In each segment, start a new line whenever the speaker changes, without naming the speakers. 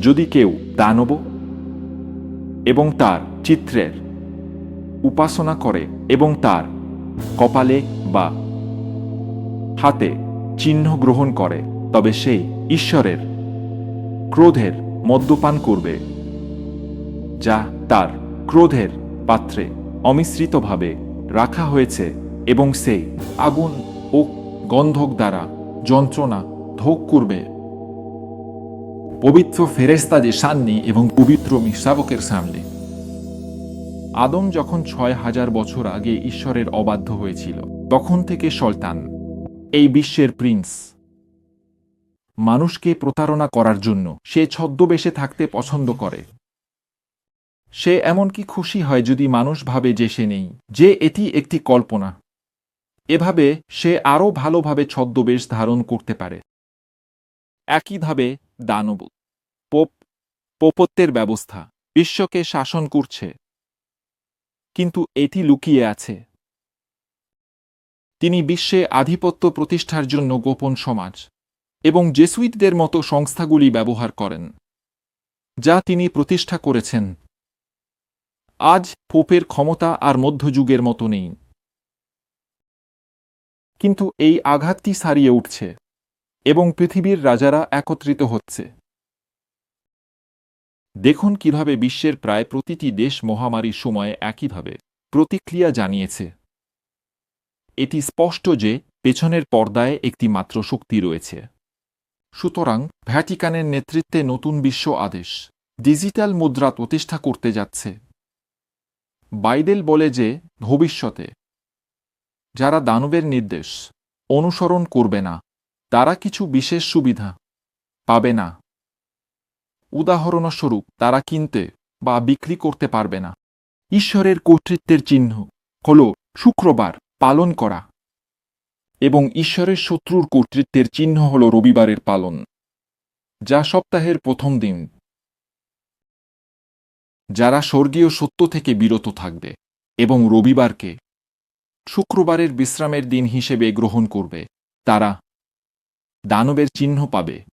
যদি কেউ দানব এবং তার চিত্রের উপাসনা করে এবং তার কপালে বা হাতে চিহ্ন গ্রহণ করে, তবে সেই ঈশ্বরের ক্রোধের মদ্যপান করবে, যা তার ক্রোধের পাত্রে অমিশ্রিতভাবে রাখা হয়েছে এবং সেই আগুন ও গন্ধক দ্বারা যন্ত্রণা ভোগ করবে। পবিত্র ফেরেস্তাদের সামনে এবং পবিত্র মিশ্রাবকের সামনে। আদম যখন ছয় হাজার বছর আগে ঈশ্বরের অবাধ্য হয়েছিল, তখন থেকে শয়তান, এই বিশ্বের প্রিন্স, মানুষকে প্রতারণা করার জন্য সে ছদ্মবেশে থাকতে পছন্দ করে। সে এমনকি খুশি হয় যদি মানুষ ভাবে যে সে নেই, যে এটি একটি কল্পনা। এভাবে সে আরও ভালোভাবে ছদ্মবেশ ধারণ করতে পারে। একইভাবে দানব পোপ, পোপত্যের ব্যবস্থা। বিশ্বকে শাসন করছে। কিন্তু এটি লুকিয়ে আছে। তিনি বিশ্বে আধিপত্য প্রতিষ্ঠার জন্য গোপন সমাজ এবং জেসুইটদের মতো সংস্থাগুলি ব্যবহার করেন, যা তিনি প্রতিষ্ঠা করেছেন। আজ পোপের ক্ষমতা আর মধ্যযুগের মতো নেই। কিন্তু এই আঘাতটি সারিয়ে উঠছে। এবং পৃথিবীর রাজারা একত্রিত হচ্ছে। দেখুন কীভাবে বিশ্বের প্রায় প্রতিটি দেশ মহামারীর সময়ে একইভাবে প্রতিক্রিয়া জানিয়েছে। এটি স্পষ্ট যে পেছনের পর্দায় একটি মাত্র শক্তি রয়েছে। সুতরাং ভ্যাটিকানের নেতৃত্বে নতুন বিশ্ব আদেশ, ডিজিটাল মুদ্রা প্রতিষ্ঠা করতে যাচ্ছে। বাইবেল বলে যে ভবিষ্যতে, যারা দানবের নির্দেশ অনুসরণ করবে না তারা কিছু বিশেষ সুবিধা পাবে না। উদাহরণস্বরূপ, তারা কিনতে বা বিক্রি করতে পারবে না। ঈশ্বরের কর্তৃত্বের চিহ্ন হল শুক্রবার পালন করা এবং ঈশ্বরের শত্রুর কর্তৃত্বের চিহ্ন হল রবিবারের পালন, যা সপ্তাহের প্রথম দিন। যারা স্বর্গীয় সত্য থেকে বিরত থাকবে এবং রবিবারকে শুক্রবারের বিশ্রামের দিন হিসেবে গ্রহণ করবে, তারা দানবের চিহ্ন পাবে।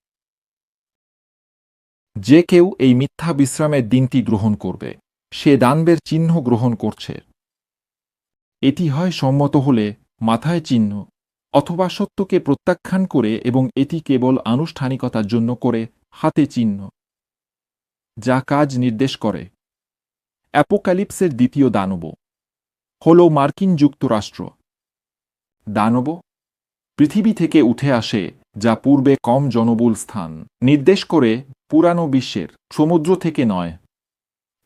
যে কেউ এই মিথ্যা বিশ্রামের দিনটি গ্রহণ করবে, সে দানবের চিহ্ন গ্রহণ করছে। এটি হয় সম্মত হলে মাথায় চিহ্ন অথবা সত্যকে প্রত্যাখ্যান করে এবং এটি কেবল আনুষ্ঠানিকতার জন্য করে হাতে চিহ্ন। যা কাজ নির্দেশ করে। অ্যাপোক্যালিপসের দ্বিতীয় দানব হল মার্কিন যুক্তরাষ্ট্র। দানব, পৃথিবী থেকে উঠে আসে যা পূর্বে কম জনবহুল স্থান। নির্দেশ করে পুরানো বিশ্বের, সমুদ্র থেকে নয়।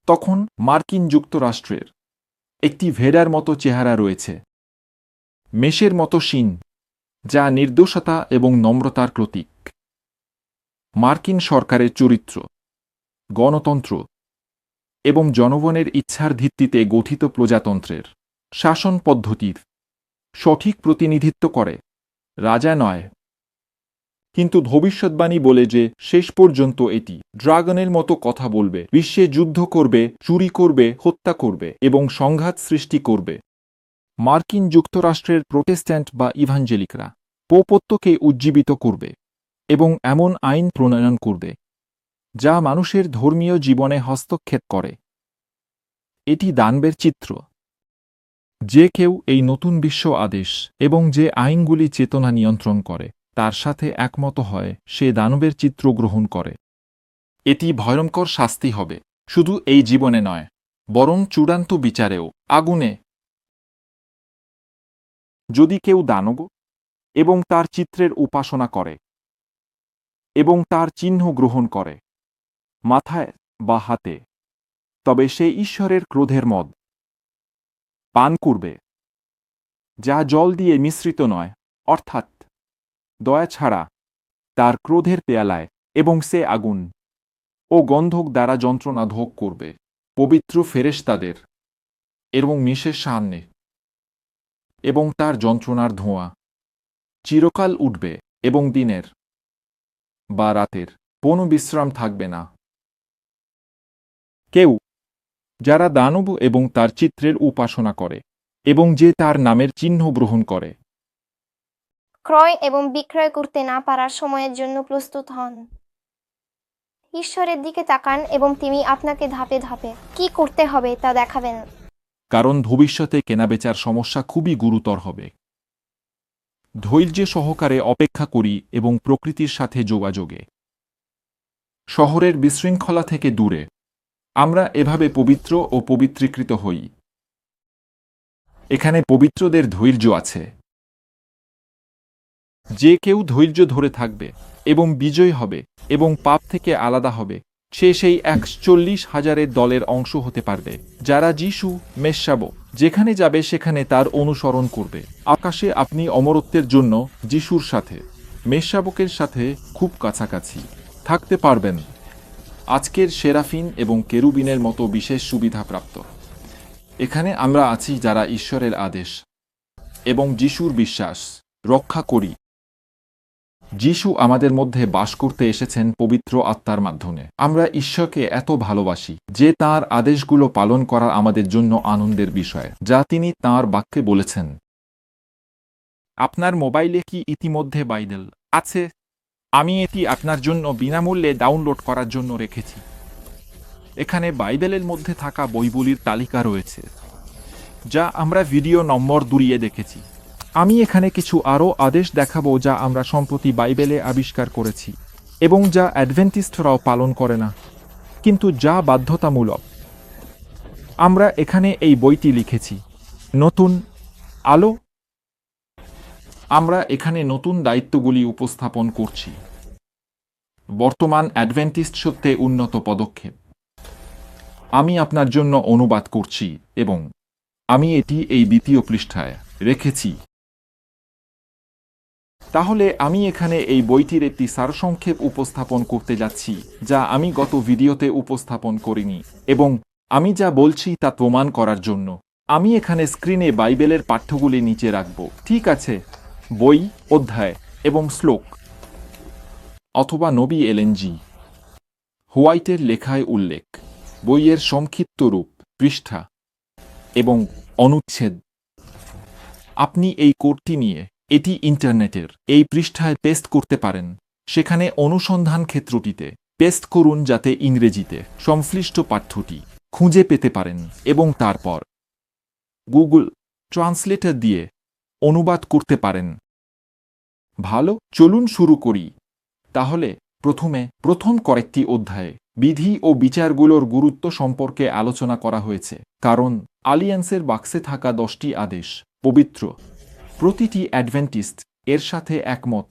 তখন মার্কিন যুক্তরাষ্ট্রের একটি ভেড়ার মতো চেহারা রয়েছে। মেষের মতো শিন যা নির্দোষতা এবং নম্রতার প্রতীক। মার্কিন সরকারের চরিত্র, গণতন্ত্র এবং জনগণের ইচ্ছার ভিত্তিতে গঠিত প্রজাতন্ত্রের শাসন পদ্ধতির সঠিক প্রতিনিধিত্ব করে। রাজা নয় কিন্তু ভবিষ্যৎবাণী বলে যে শেষ পর্যন্ত এটি ড্রাগনের মতো কথা বলবে, বিশ্বে যুদ্ধ করবে, চুরি করবে, হত্যা করবে এবং সংঘাত সৃষ্টি করবে। মার্কিন যুক্তরাষ্ট্রের প্রোটেস্ট্যান্ট বা ইভাঞ্জেলিকরা পোপত্যকে উজ্জীবিত করবে এবং এমন আইন প্রণয়ন করবে যা মানুষের ধর্মীয় জীবনে হস্তক্ষেপ করে। এটি দানবের চিত্র। যে কেউ এই নতুন বিশ্ব আদেশ এবং যে আইনগুলি চেতনা নিয়ন্ত্রণ করে তার সাথে একমত হয়, সে দানবের চিত্র গ্রহণ করে। এটি ভয়ঙ্কর শাস্তি হবে, শুধু এই জীবনে নয়, বরং চূড়ান্ত বিচারেও। আগুনে যদি কেউ দানব এবং তার চিত্রের উপাসনা করে এবং তার চিহ্ন গ্রহণ করে মাথায় বা হাতে, তবে সে ঈশ্বরের ক্রোধের মদ পান করবে, যা জল দিয়ে মিশ্রিত নয়, অর্থাৎ দয়া ছাড়া, তার ক্রোধের পেয়ালায়, এবং সে আগুন ও গন্ধক দ্বারা যন্ত্রণা ভোগ করবে। পবিত্র ফেরেশতাদের এবং মিশের সামনে এবং তার যন্ত্রণার ধোঁয়া চিরকাল উঠবে এবং দিনের বা রাতের কোনো বিশ্রাম থাকবে না। কেউ যারা দানব এবং তার চিত্রের উপাসনা করে এবং যে তার নামের চিহ্ন গ্রহণ করে
ক্রয় এবং বিক্রয় করতে না পারার সময়ের জন্য প্রস্তুত হন। ঈশ্বরের দিকে তাকান এবং তিনি আপনাকে ধাপে ধাপে কি করতে হবে তা দেখাবেন।
কারণ ভবিষ্যতে কেনাবেচার সমস্যা খুবই গুরুতর হবে। ধৈর্য সহকারে অপেক্ষা করি এবং প্রকৃতির সাথে যোগাযোগে। শহরের বিশৃঙ্খলা থেকে দূরে। আমরা এভাবে পবিত্র ও পবিত্রীকৃত হই। এখানে পবিত্রদের ধৈর্য আছে। যে কেউ ধৈর্য ধরে থাকবে এবং বিজয় হবে এবং পাপ থেকে আলাদা হবে, সে সেই একচল্লিশ হাজারের দলের অংশ হতে পারবে, যারা যিশু মেষাব যেখানে যাবে সেখানে তার অনুসরণ করবে। আকাশে আপনি অমরত্বের জন্য যিশুর সাথে মেষশাবকের সাথে খুব কাছাকাছি থাকতে পারবেন। আজকের সেরাফিন এবং কেরুবিনের মতো বিশেষ সুবিধাপ্রাপ্ত এখানে আমরা আছি যারা ঈশ্বরের আদেশ এবং যিশুর বিশ্বাস রক্ষা করি। যিশু আমাদের মধ্যে বাস করতে এসেছেন পবিত্র আত্মার মাধ্যমে। আমরা ঈশ্বরকে এত ভালোবাসি যে তার আদেশগুলো পালন করা আমাদের জন্য আনন্দের বিষয়, যা তিনি তার বাক্যে বলেছেন। আপনার মোবাইলে কি ইতিমধ্যে বাইবেল আছে? আমি এটি আপনার জন্য বিনামূল্যে ডাউনলোড করার জন্য রেখেছি। এখানে বাইবেলের মধ্যে থাকা বইগুলির তালিকা রয়েছে, যা আমরা ভিডিও নম্বর দুরিয়ে দেখেছি। আমি এখানে কিছু আরও আদেশ দেখাবো যা আমরা সম্প্রতি বাইবেলে আবিষ্কার করেছি, এবং যা অ্যাডভেন্টিস্টরাও পালন করে না, কিন্তু যা বাধ্যতামূলক। আমরা এখানে এই বইটি লিখেছি। নতুন আলো। আমরা এখানে নতুন দায়িত্বগুলি উপস্থাপন করছি। বর্তমান অ্যাডভেন্টিস্ট সত্যে উন্নত পদক্ষেপ। আমি আপনার জন্য অনুবাদ করছি, এবং আমি এটি এই দ্বিতীয় পৃষ্ঠায় রেখেছি। তাহলে আমি এখানে এই বইটির একটি সারসংক্ষেপ উপস্থাপন করতে যাচ্ছি, যা আমি গত ভিডিওতে উপস্থাপন করিনি, এবং আমি যা বলছি তা প্রমাণ করার জন্য। আমি এখানে স্ক্রিনে বাইবেলের পাঠ্যগুলি নিচে রাখব। ঠিক আছে, বই, অধ্যায় এবং শ্লোক। অথবা নবী এলএনজি। হোয়াইটের লেখায় উল্লেখ। বইয়ের সংক্ষিপ্ত রূপ, পৃষ্ঠা এবং অনুচ্ছেদ। আপনি এই কোডটি নিয়ে এটি ইন্টারনেটের এই পৃষ্ঠায় পেস্ট করতে পারেন। সেখানে অনুসন্ধান ক্ষেত্রটিতে পেস্ট করুন যাতে ইংরেজিতে সংশ্লিষ্ট পাঠ্যটি খুঁজে পেতে পারেন এবং তারপর গুগল ট্রান্সলেটর দিয়ে অনুবাদ করতে পারেন। ভালো, চলুন শুরু করি। তাহলে প্রথমে প্রথম কয়েকটি অধ্যায়ে বিধি ও বিচারগুলোর গুরুত্ব সম্পর্কে আলোচনা করা হয়েছে। কারণ আলিয়ান্সের বাক্সে থাকা দশটি আদেশ পবিত্র। প্রতিটি অ্যাডভেন্টিস্ট এর সাথে একমত।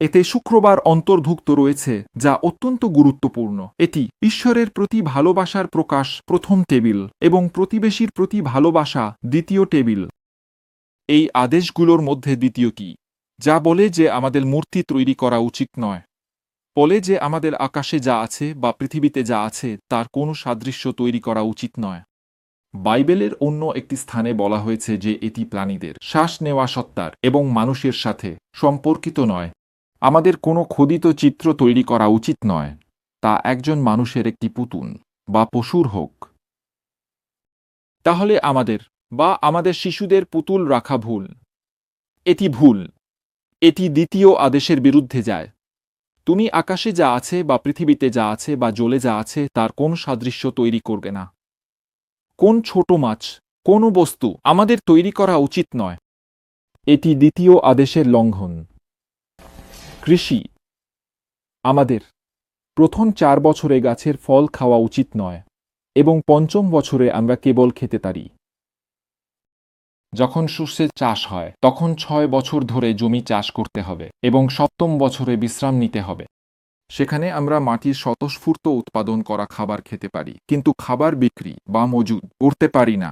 এতে শুক্রবার অন্তর্ভুক্ত রয়েছে, যা অত্যন্ত গুরুত্বপূর্ণ। এটি ঈশ্বরের প্রতি ভালোবাসার প্রকাশ প্রথম টেবিল এবং প্রতিবেশীর প্রতি ভালোবাসা দ্বিতীয় টেবিল। এই আদেশগুলোর মধ্যে দ্বিতীয় কি যা বলে যে আমাদের মূর্তি তৈরি করা উচিত নয়। বলে যে আমাদের আকাশে যা আছে বা পৃথিবীতে যা আছে তার কোনো সাদৃশ্য তৈরি করা উচিত নয়। বাইবেলের অন্য একটি স্থানে বলা হয়েছে যে এটি প্রাণীদের শ্বাস নেওয়া সত্তার এবং মানুষের সাথে সম্পর্কিত নয়। আমাদের কোনো খোদিত চিত্র তৈরি করা উচিত নয়। তা একজন মানুষের একটি পুতুন বা পশুর হোক। তাহলে আমাদের বা আমাদের শিশুদের পুতুল রাখা ভুল। এটি ভুল। এটি দ্বিতীয় আদেশের বিরুদ্ধে যায়। তুমি আকাশে যা আছে বা পৃথিবীতে যা আছে বা জলে যা আছে তার কোন সাদৃশ্য তৈরি করবে না। কোন ছোট মাছ, কোন বস্তু আমাদের তৈরি করা উচিত নয়। এটি দ্বিতীয় আদেশের লঙ্ঘন। কৃষি। আমাদের প্রথম চার বছরে গাছের ফল খাওয়া উচিত নয় এবং পঞ্চম বছরে আমরা কেবল খেতে পারি। যখন শস্যের চাষ হয়, তখন ছয় বছর ধরে জমি চাষ করতে হবে এবং সপ্তম বছরে বিশ্রাম নিতে হবে। সেখানে আমরা মাটির স্বতঃস্ফূর্ত উৎপাদন করা খাবার খেতে পারি, কিন্তু খাবার বিক্রি বা মজুদ করতে পারি না।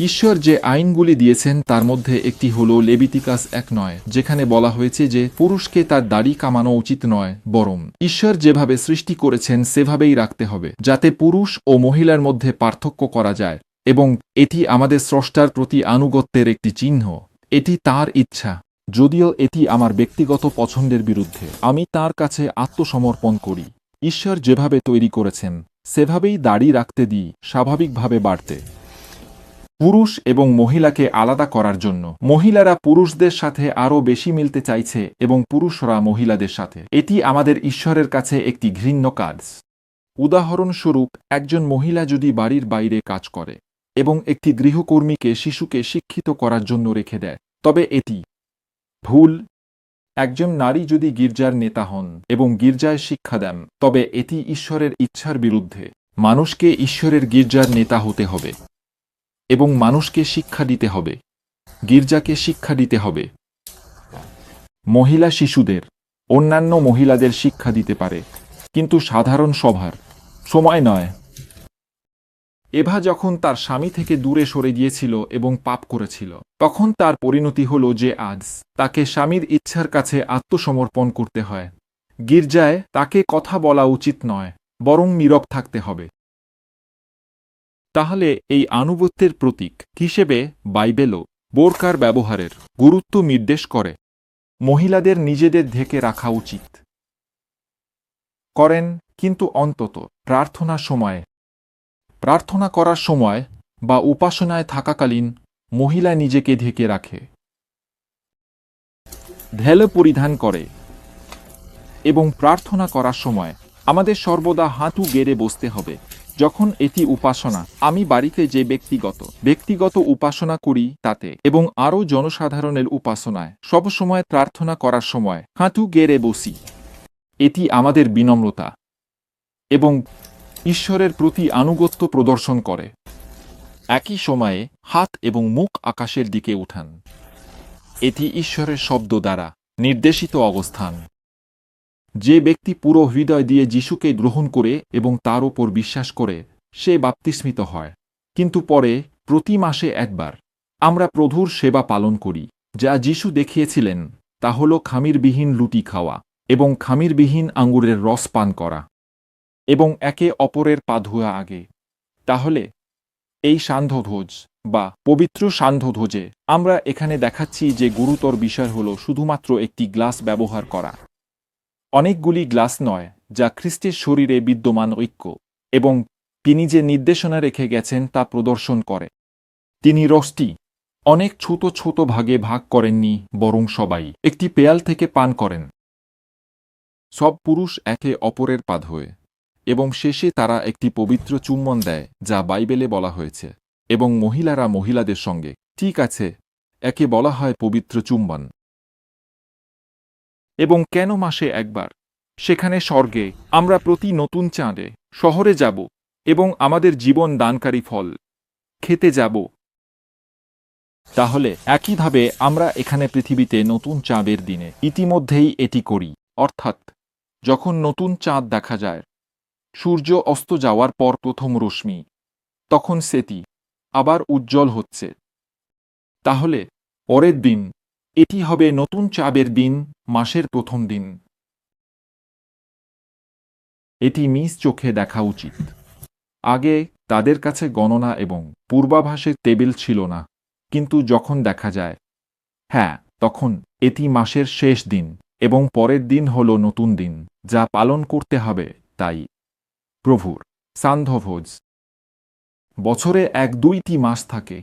ঈশ্বর যে আইনগুলি দিয়েছেন, তার মধ্যে একটি হল লেবিতিকাস এক নয়, যেখানে বলা হয়েছে যে পুরুষকে তার দাড়ি কামানো উচিত নয়, বরং ঈশ্বর যেভাবে সৃষ্টি করেছেন, সেভাবেই রাখতে হবে, যাতে পুরুষ ও মহিলার মধ্যে পার্থক্য করা যায়, এবং এটি আমাদের স্রষ্টার প্রতি আনুগত্যের একটি চিহ্ন, এটি তার ইচ্ছা। যদিও এটি আমার ব্যক্তিগত পছন্দের বিরুদ্ধে। আমি তার কাছে আত্মসমর্পণ করি। ঈশ্বর যেভাবে তৈরি করেছেন, সেভাবেই দাড়ি রাখতে দিই, স্বাভাবিকভাবে বাড়তে। পুরুষ এবং মহিলাকে আলাদা করার জন্য। মহিলারা পুরুষদের সাথে আরও বেশি মিলতে চাইছে এবং পুরুষরা মহিলাদের সাথে। এটি আমাদের ঈশ্বরের কাছে একটি ঘৃণ্য কাজ। উদাহরণস্বরূপ, একজন মহিলা যদি বাড়ির বাইরে কাজ করে এবং একটি গৃহকর্মীকে শিশুকে শিক্ষিত করার জন্য রেখে দেয়, তবে এটি ভুল। একজন নারী যদি গির্জার নেতা হন এবং গির্জায় শিক্ষা দেন, তবে এটি ঈশ্বরের ইচ্ছার বিরুদ্ধে। মানুষকে ঈশ্বরের গির্জার নেতা হতে হবে এবং মানুষকে শিক্ষা দিতে হবে। গির্জাকে শিক্ষা দিতে হবে। মহিলা শিশুদের, অন্যান্য মহিলাদের শিক্ষা দিতে পারে। কিন্তু সাধারণ সভার সময় নয়। এভা যখন তার স্বামী থেকে দূরে সরে গিয়েছিল এবং পাপ করেছিল, তখন তার পরিণতি হল যে আজ তাকে স্বামীর ইচ্ছার কাছে আত্মসমর্পণ করতে হয়। গির্জায় তাকে কথা বলা উচিত নয়, বরং নীরব থাকতে হবে। তাহলে এই আনুগত্যের প্রতীক হিসেবে বাইবেলও বোরকার ব্যবহারের গুরুত্ব নির্দেশ করে। মহিলাদের নিজেদের ঢেকে রাখা উচিত। করেন, কিন্তু অন্তত প্রার্থনা সময় প্রার্থনা করার সময় বা উপাসনায় থাকাকালীন মহিলা নিজেকে ঢেকে রাখে। ঢেলে পরিধান করে এবং প্রার্থনা করার সময় আমাদের সর্বদা হাঁটু গেড়ে বসতে হবে। যখন এটি উপাসনা, আমি বাড়িতে যে ব্যক্তিগত ব্যক্তিগত উপাসনা করি তাতে এবং আরও জনসাধারণের উপাসনায় সবসময় প্রার্থনা করার সময় হাঁটু গেড়ে বসি। এটি আমাদের বিনম্রতা এবং ঈশ্বরের প্রতি আনুগত্য প্রদর্শন করে। একই সময়ে হাত এবং মুখ আকাশের দিকে উঠান। এটি ঈশ্বরের শব্দ দ্বারা নির্দেশিত অবস্থান। যে ব্যক্তি পুরো হৃদয় দিয়ে যিশুকে গ্রহণ করে এবং তার ওপর বিশ্বাস করে, সে বাপ্তিস্মিত হয়। কিন্তু পরে, প্রতি মাসে একবার, আমরা প্রভুর সেবা পালন করি, যা যিশু দেখিয়েছিলেন, তা হল খামিরবিহীন লুটি খাওয়া এবং খামিরবিহীন আঙ্গুরের রস পান করা। এবং একে অপরের পা ধোয়া আগে। তাহলে, এই সান্ধ্যধ্বজ বা পবিত্র সান্ধ্যধ্বজে আমরা এখানে দেখাচ্ছি যে গুরুতর বিষয় হল শুধুমাত্র একটি গ্লাস ব্যবহার করা। অনেকগুলি গ্লাস নয়, যা খ্রিস্টের শরীরে বিদ্যমান ঐক্য এবং তিনি যে নির্দেশনা রেখে গেছেন তা প্রদর্শন করে। তিনি রসটি অনেক ছোট ছোট ভাগে ভাগ করেননি, বরং সবাই একটি পেয়াল থেকে পান করেন। সব পুরুষ একে অপরের পাদ হয়ে এবং শেষে তারা একটি পবিত্র চুম্বন দেয়, যা বাইবেলে বলা হয়েছে। এবং মহিলারা মহিলাদের সঙ্গে, ঠিক আছে, একে বলা হয় পবিত্র চুম্বন। এবং কেন মাসে একবার? সেখানে স্বর্গে, আমরা প্রতি নতুন চাঁদে, শহরে যাব, এবং আমাদের জীবন দানকারী ফল, খেতে যাব। তাহলে একইভাবে আমরা এখানে পৃথিবীতে নতুন চাঁদের দিনে ইতিমধ্যেই এটি করি। অর্থাৎ, যখন নতুন চাঁদ দেখা যায় সূর্য অস্ত যাওয়ার পর প্রথম রশ্মি, তখন সেটি আবার উজ্জ্বল হচ্ছে। তাহলে, পরের দিন, এটি হবে নতুন চাঁদের দিন, মাসের প্রথম দিন। এটি মিস চোখে দেখা উচিত। আগে তাদের কাছে গণনা এবং পূর্বাভাসের টেবিল ছিল না, কিন্তু যখন দেখা যায় হ্যাঁ তখন এটি মাসের শেষ দিন এবং পরের দিন হল নতুন দিন, যা পালন করতে হবে, তাই প্রভুর সান্ধ্যভোজ বছরে এক দুইটি মাস থাকে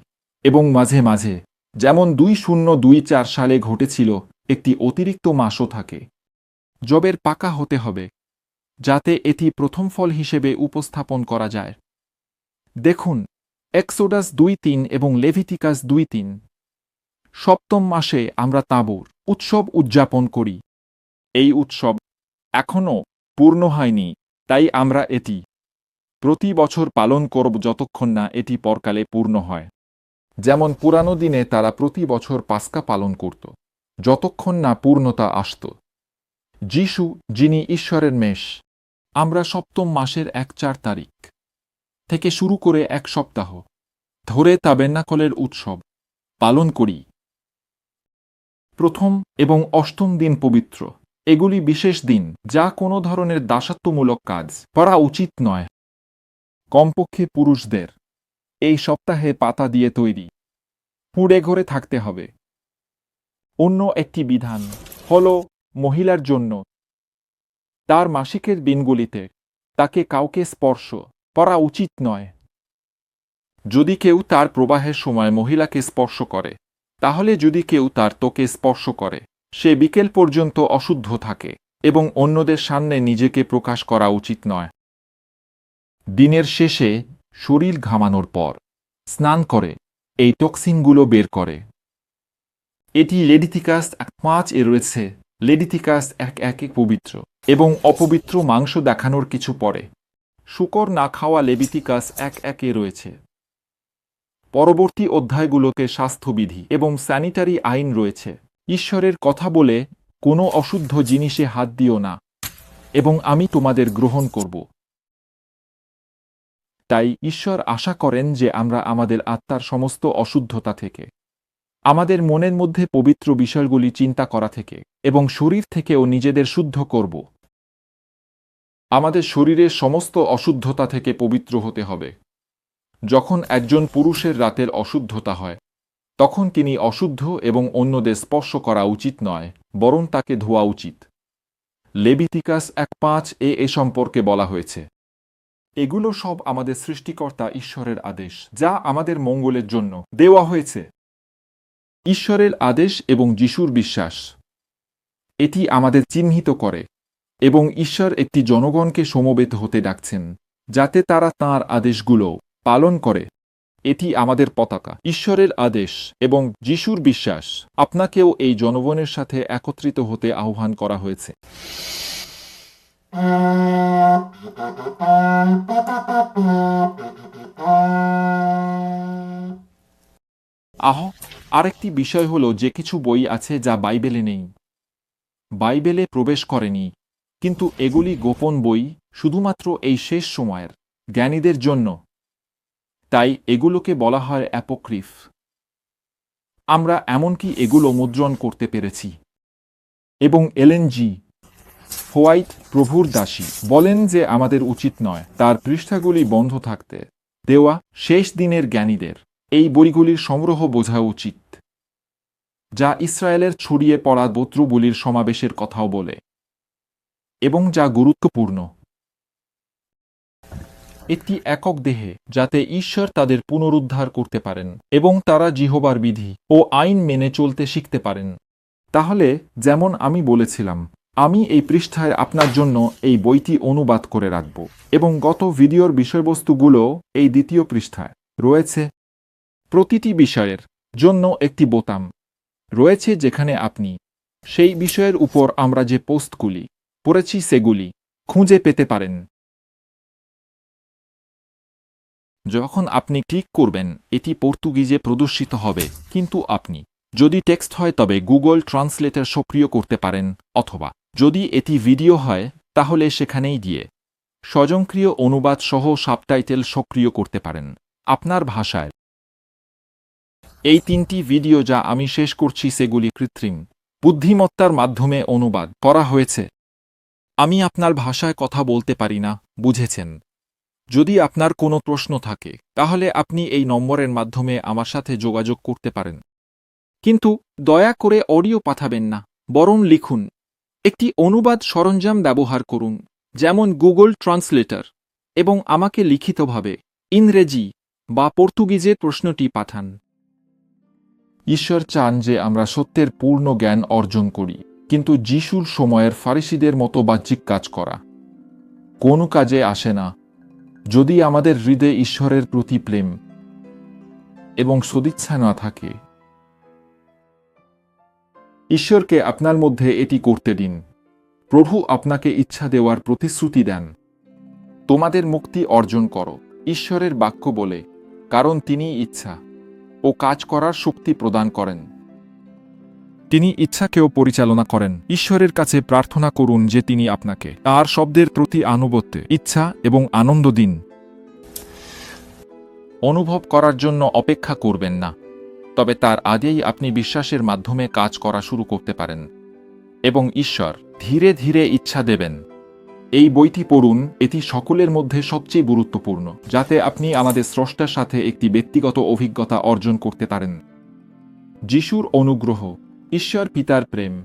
এবং মাঝে মাঝে, যেমন দুই শূন্য দুই চার সালে ঘটেছিল, একটি অতিরিক্ত মাসও থাকে। জবের পাকা হতে হবে, যাতে এটি প্রথম ফল হিসেবে উপস্থাপন করা যায়। দেখুন, এক্সোডাস দুই তিন এবং লেভিটিকাস দুই তিন। সপ্তম মাসে আমরা তাঁবুর উৎসব উদযাপন করি। এই উৎসব এখনও পূর্ণ হয়নি। তাই আমরা এটি প্রতি বছর পালন করব যতক্ষণ না এটি পরকালে পূর্ণ হয়। যেমন পুরানো দিনে তারা প্রতি বছর পাস্কা পালন করত, যতক্ষণ না পূর্ণতা আসত। যিশু, যিনি ঈশ্বরের মেষ, আমরা সপ্তম মাসের এক চার তারিখ থেকে শুরু করে এক সপ্তাহ ধরে তাবেন্নাকলের উৎসব পালন করি। প্রথম এবং অষ্টম দিন পবিত্র। এগুলি বিশেষ দিন, যা কোনো ধরনের দাসত্বমূলক কাজ করা উচিত নয়। কমপক্ষে পুরুষদের, এই সপ্তাহে পাতা দিয়ে তৈরি। পুড়ে ঘরে থাকতে হবে। অন্য একটি বিধান হল মহিলার জন্য। তার মাসিকের দিনগুলিতে তাকে কাউকে স্পর্শ করা উচিত নয়। যদি কেউ তার প্রবাহের সময় মহিলাকে স্পর্শ করে, তাহলে যদি কেউ তার তোকে স্পর্শ করে সে বিকেল পর্যন্ত অশুদ্ধ থাকে এবং অন্যদের সামনে নিজেকে প্রকাশ করা উচিত নয়। দিনের শেষে শরীর ঘামানোর পর স্নান করে, এই টক্সিনগুলো বের করে। এটি লেডিথিকাস এক পাঁচ এ রয়েছে। লেডিথিকাস এক একে পবিত্র এবং অপবিত্র মাংস দেখানোর কিছু পরে। শুকর না খাওয়া লেবিথিকাস এক একে রয়েছে। পরবর্তী অধ্যায়গুলোতে স্বাস্থ্যবিধি এবং স্যানিটারি আইন রয়েছে। ঈশ্বরের কথা বলে কোনো অশুদ্ধ জিনিসে হাত দিও না, এবং আমি তোমাদের গ্রহণ করব। তাই ঈশ্বর আশা করেন যে আমরা আমাদের আত্মার সমস্ত অশুদ্ধতা থেকে, আমাদের মনের মধ্যে পবিত্র বিষয়গুলি চিন্তা করা থেকে, এবং শরীর থেকেও নিজেদের শুদ্ধ করব। আমাদের শরীরের সমস্ত অশুদ্ধতা থেকে পবিত্র হতে হবে। যখন একজন পুরুষের রাতের অশুদ্ধতা হয় তখন তিনি অশুদ্ধ এবং অন্যদের স্পর্শ করা উচিত নয়, বরং তাকে ধোয়া উচিত। লেবিতিকাস এক পাঁচ এ এ সম্পর্কে বলা হয়েছে, এগুলো সব আমাদের সৃষ্টিকর্তা ঈশ্বরের আদেশ, যা আমাদের মঙ্গলের জন্য দেওয়া হয়েছে। ঈশ্বরের আদেশ এবং যিশুর বিশ্বাস, এটি আমাদের চিহ্নিত করে এবং ঈশ্বর একটি জনগণকে সমবেত হতে ডাকছেন, যাতে তারা তাঁর আদেশগুলো পালন করে। এটি আমাদের পতাকা, ঈশ্বরের আদেশ এবং যিশুর বিশ্বাস। আপনাকেও এই জনগণের সাথে একত্রিত হতে আহ্বান করা হয়েছে। আহ, আরেকটি বিষয় হলো যে কিছু বই আছে যা বাইবেলে নেই। বাইবেলে প্রবেশ করেনি, কিন্তু এগুলি গোপন বই, শুধুমাত্র এই শেষ সময়ের জ্ঞানীদের জন্য। তাই এগুলোকে বলা হয় অ্যাপোক্রিফ। আমরা এমনকি এগুলো মুদ্রণ করতে পেরেছি। এবং এলএনজি, হোয়াইট প্রভুর দাসী, বলেন যে আমাদের উচিত নয় তার পৃষ্ঠাগুলি বন্ধ থাকতে দেওয়া শেষ দিনের জ্ঞানীদের। এই বইগুলির সংগ্রহ বোঝা উচিত, যা ইসরায়েলের ছড়িয়ে পড়া বত্রুবলির সমাবেশের কথাও বলে, এবং যা গুরুত্বপূর্ণ। একটি একক দেহে, যাতে ঈশ্বর তাদের পুনরুদ্ধার করতে পারেন, এবং তারা জিহবার বিধি ও আইন মেনে চলতে শিখতে পারেন। তাহলে, যেমন আমি বলেছিলাম, আমি এই পৃষ্ঠায় আপনার জন্য এই বইটি অনুবাদ করে রাখব, এবং গত ভিডিওর বিষয়বস্তুগুলো এই দ্বিতীয় পৃষ্ঠায় রয়েছে। প্রতিটি বিষয়ের জন্য একটি বোতাম রয়েছে যেখানে আপনি সেই বিষয়ের উপর আমরা যে পোস্টগুলি পড়েছি সেগুলি খুঁজে পেতে পারেন। যখন আপনি ক্লিক করবেন, এটি পর্তুগিজে প্রদর্শিত হবে। কিন্তু আপনি যদি টেক্সট হয়, তবে গুগল ট্রান্সলেটর সক্রিয় করতে পারেন, অথবা যদি এটি ভিডিও হয়, তাহলে সেখানেই দিয়ে স্বয়ংক্রিয় অনুবাদ সহ সাবটাইটেল সক্রিয় করতে পারেন। আপনার ভাষায় এই তিনটি ভিডিও যা আমি শেষ করছি, সেগুলি কৃত্রিম বুদ্ধিমত্তার মাধ্যমে অনুবাদ করা হয়েছে। আমি আপনার ভাষায় কথা বলতে পারি না, বুঝেছেন। যদি আপনার কোনো প্রশ্ন থাকে, তাহলে আপনি এই নম্বরের মাধ্যমে আমার সাথে যোগাযোগ করতে পারেন। কিন্তু দয়া করে অডিও পাঠাবেন না, বরং লিখুন। একটি অনুবাদ সরঞ্জাম ব্যবহার করুন, যেমন গুগল ট্রান্সলেটর, এবং আমাকে লিখিতভাবে ইংরেজি বা পর্তুগিজে প্রশ্নটি পাঠান। ঈশ্বর চান যে আমরা সত্যের পূর্ণ জ্ঞান অর্জন করি, কিন্তু যিশুর সময়ের ফারিসিদের মতো বাহ্যিক কাজ করা। কোনো কাজে আসে না যদি আমাদের হৃদয়ে ঈশ্বরের প্রতি প্রেম এবং সদিচ্ছা না থাকে, ঈশ্বরকে আপনার মধ্যে এটি করতে দিন। প্রভু আপনাকে ইচ্ছা দেওয়ার প্রতিশ্রুতি দেন। তোমাদের মুক্তি অর্জন করো, ঈশ্বরের বাক্য বলে, কারণ তিনি ইচ্ছা ও কাজ করার শক্তি প্রদান করেন। তিনি ইচ্ছাকেও পরিচালনা করেন। ঈশ্বরের কাছে প্রার্থনা করুন যে তিনি আপনাকে তার শব্দের প্রতি আনুগত্যে ইচ্ছা এবং আনন্দ দিন। অনুভব করার জন্য অপেক্ষা করবেন না, তবে তার আগেই আপনি বিশ্বাসের মাধ্যমে কাজ করা শুরু করতে পারেন এবং ঈশ্বর ধীরে ধীরে ইচ্ছা দেবেন। এই বইটি পড়ুন, এটি সকলের মধ্যে সবচেয়ে গুরুত্বপূর্ণ, যাতে আপনি আমাদের স্রষ্টার সাথে একটি ব্যক্তিগত অভিজ্ঞতা অর্জন করতে পারেন। যিশুর অনুগ্রহ। ঈশ্বর পিতার প্রেম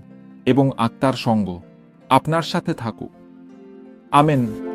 এবং আত্মার সঙ্গ। আপনার সাথে থাকুক। আমেন।